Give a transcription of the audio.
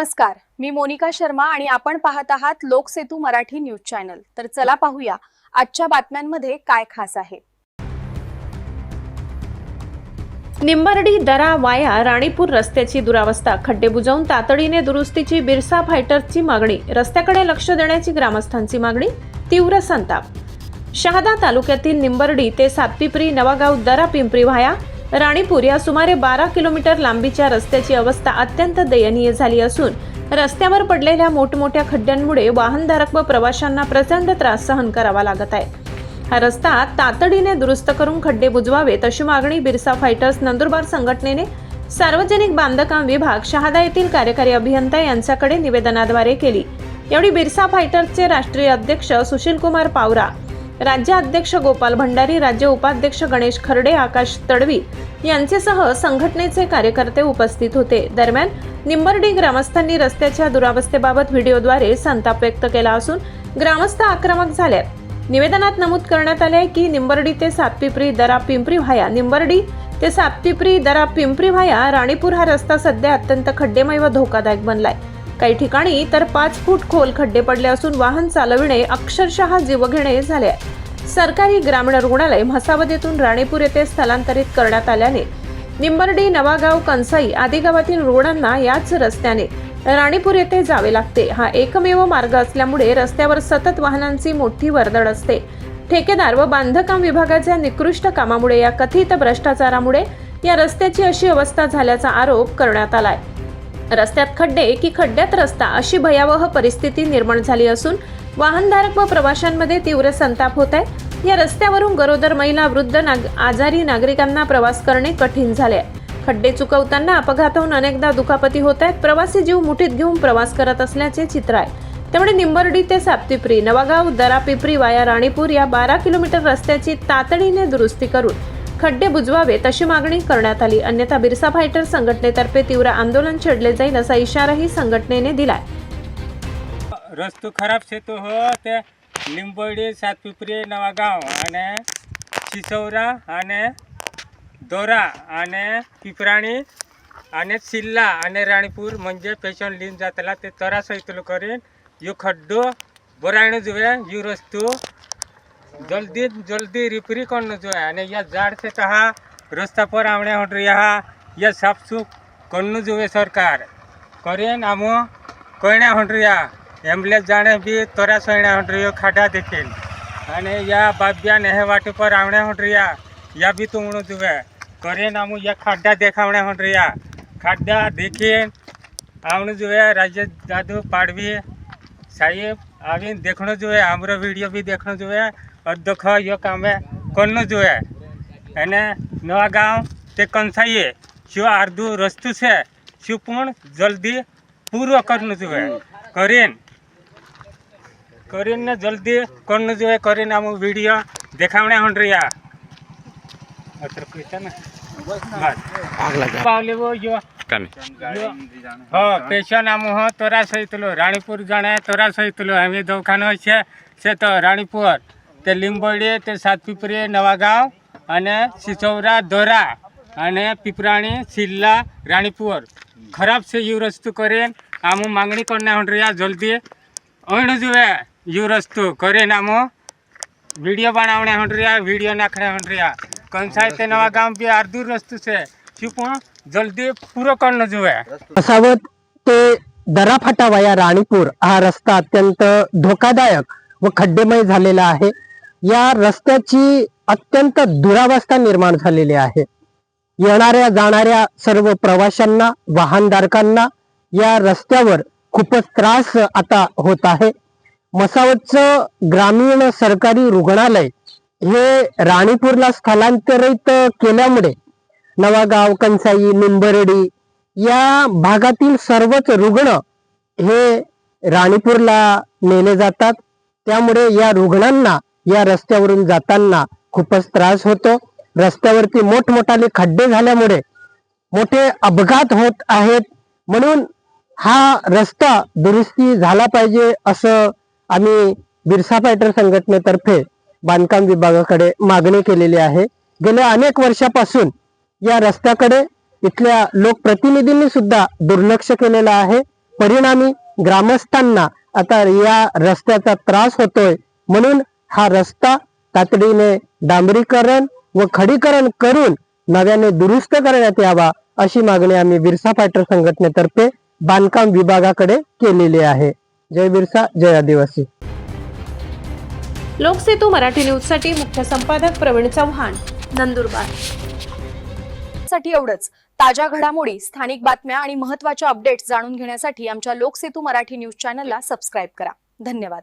नमस्कार मी मोनिका शर्मा आणि आपण पाहत आहात लोकसेतू मराठी न्यूज चॅनल. तर चला पाहूया आजच्या बातम्यांमध्ये काय खास आहे. निंबर्डी दरा वाया राणीपूर रस्त्याची दुरावस्था. खड्डे बुजवून तातडीने दुरुस्तीची बिरसा फायटर्सची मागणी. रस्त्याकडे लक्ष देण्याची ग्रामस्थांची मागणी. तीव्र संताप. शहादा तालुक्यातील निंबर्डी ते सातपिपरी नवागाव दरा पिंपरी व्हाया राणीपूर या सुमारे बारा किलोमीटर लांबीच्या रस्त्याची अवस्था अत्यंत दयनीय झाली असून रस्त्यावर पडलेल्या मोठमोठ्या खड्ड्यांमुळे वाहनधारक व प्रवाशांना प्रचंड त्रास सहन करावा लागत आहे. हा रस्ता तातडीने दुरुस्त करून खड्डे बुजवावेत अशी मागणी बिरसा फायटर्स नंदुरबार संघटनेने सार्वजनिक बांधकाम विभाग शहादा येथील कार्यकारी अभियंता यांच्याकडे निवेदनाद्वारे केली. यावेळी बिरसा फायटर्सचे राष्ट्रीय अध्यक्ष सुशीलकुमार पावरा राज्य अध्यक्ष गोपाल भंडारी राज्य उपाध्यक्ष गणेश खर्डे आकाश तडवी यांचेसह संघटनेचे कार्यकर्ते उपस्थित होते. दरम्यान निंबर्डी ग्रामस्थांनी रस्त्याच्या दुरावस्थेबाबत व्हिडिओद्वारे संताप व्यक्त केला असून ग्रामस्थ आक्रमक झाल्यात. निवेदनात नमूद करण्यात आले आहे की निंबर्डी ते सातपिपरी दरा पिंपरी व्हाया. निंबर्डी ते सातपिपरी दरा पिंपरी व्हाया. राणीपूर हा रस्ता सध्या अत्यंत खड्डेमय व धोकादायक बनलाय. काही ठिकाणी तर पाच फूट खोल खड्डे पडले असून वाहन चालविणे अक्षरशः जीवघेणे झाले आहे. सरकारी ग्रामीण रुग्णालय म्हसावद राणेपूर राणीपूर येथे स्थलांतरित करण्यात आल्याने निंबर्डी नवागाव कंसाई आदी गावातील रुग्णांना याच रस्त्याने राणीपूर येथे जावे लागते. हा एकमेव मार्ग असल्यामुळे रस्त्यावर सतत वाहनांची मोठी वर्दळ असते. ठेकेदार व बांधकाम विभागाच्या निकृष्ट कामामुळे या कथित भ्रष्टाचारामुळे या रस्त्याची अशी अवस्था झाल्याचा आरोप करण्यात आलाय. रस्त्यात खड्डे की खड्ड्यात रस्ता अशी भयावह परिस्थिती निर्माण झाली असून वाहनधारक व प्रवाशांमध्ये तीव्र संताप होत आहे. या रस्त्यावरून गरोदर महिला वृद्ध नाग आजारी नागरिकांना प्रवास करणे कठीण झाले आहे. खड्डे चुकवताना अपघाताहून अनेकदा दुखापती होत आहेत. प्रवासी जीव मुठीत घेऊन प्रवास करत असल्याचे चित्र आहे. त्यामुळे निंबर्डी ते साप्तिप्री नवागाव दरा पिपरी वाया राणीपूर या बारा किलोमीटर रस्त्याची तातडीने दुरुस्ती करून खड्डे बुजवावेत अशी मागणी करण्यात आली. अन्यथा बिरसा फायटर संघटनेतर्फे तीव्र आंदोलन छेडले जाईल असा इशाराही संघटनेने दिलाय. रस्तो खराब से हो ते लिंबोडी सातपिपरी नवागाव आणि शिसौरा आणि दोरा आणि पिपराणी आणि सिल्ला आणि राणीपूर म्हणजे पेशन लीन जातला. ते तरास येतलो करीन. यो खड्डो बरायण जुवे यो रस्तो जल्दी जल्दी रिपेरी करणं जुवे आणि या झाड से तहा रस्ता पर आवणे हट हा या साफसूफ करणं जुवे सरकार करेन आमो कळण्या हंड्रिया एम्बुलेंस जाणे बी तोरा सयण्या हंड्रियो खाडा देखील आणि या बाब्या नेहे वाटे पर आवण्या हंड्रिया या बी तू म्हणून तुवे करेन आमू या खाड्डा देखावण्या हंड्रिया खाड्डा देखीन आवणं जुवे राज्य जादू पाडवी साहेब आवीन देखणं जुवे आमरो व्हिडिओ बी देखणं અધ્યક્ષ યો કામે કરવું જોઈએ. અને નવા ગામ તે કંસાઈએ શું આર્ધું રસ્તું છે શું પણ જલ્દી પૂરો કરવું જોઈએ. કરીને. કરીને જલ્દી કરવું જોઈએ કરીને આમ વીડિયો દેખાવણે હણ રહ્યા અત્ર કહેતા ને? પાવલેવો યો હા પેશન આમ હો તોરા સહિતલો રાણીપુર જાણે તોરા સહિતલો અમે દવાખાનો છે છે તો રાણીપુર. ते लिंबोडी ते सातपिपरी नवागाव आणि सिसौरा दोरा आणि पिपराणी सिल्ला राणीपूर. खराब से यु रस्तू करेन आम मागणी करणे हंड्रिया जल्दी. अणजुवे यु रस्तू करेन आम. व्हिडिओ बनावणे हंड्रिया व्हिडिओ नाखण्या हंड्रिया कंसाय ते नवागाव बी आर दूर रस्तु से? शिपण जल्दी पुरं करणं जुवे. सावत ते दराफाटा वाया राणीपूर. हा रस्ता अत्यंत धोकादायक व खड्डेमय झालेला आहे. या रस्त्याची अत्यंत दुरावस्था निर्माण झालेली आहे. येणाऱ्या जाणाऱ्या सर्व प्रवाशांना वाहनधारकांना या रस्त्यावर खूपच त्रास आता होत आहे. मसावतचं ग्रामीण सरकारी रुग्णालय हे राणीपूरला स्थलांतरित केल्यामुळे नवागाव कंसाई निंबर्डी या भागातील सर्वच रुग्ण हे राणीपूरला नेले जातात. त्यामुळे या रुग्णांना या रस्त्यावरून जाताना खूपच त्रास होतो. रस्त्यावरती मोठमोठाले खड्डे झाल्यामुळे मोठे अपघात होत आहेत. म्हणून हा रस्ता दुरुस्ती झाला पाहिजे असं आम्ही बिरसा फायटर संघटनेतर्फे बांधकाम विभागाकडे मागणी केलेली आहे. गेल्या अनेक वर्षापासून या रस्त्याकडे इथल्या लोकप्रतिनिधींनी सुद्धा दुर्लक्ष केलेलं आहे. परिणामी ग्रामस्थांना आता या रस्त्याचा त्रास होतोय. म्हणून हा रस्ता तातडीने डांबरीकरण व खडीकरण करून नव्याने दुरुस्त करण्यात यावा अशी मागणी आम्ही बिरसा फायटर संघटनेतर्फे बांधकाम विभागाकडे केलेली आहे. जय बिरसा जय आदिवासी. लोकसेतू मराठी न्यूजसाठी मुख्य संपादक प्रवीण चव्हाण नंदुरबार. साठी एवढंच. ताज्या घडामोडी स्थानिक बातम्या आणि महत्त्वाच्या अपडेट्स जाणून घेण्यासाठी आमच्या लोकसेतू मराठी न्यूज चॅनलला सबस्क्राईब करा. धन्यवाद.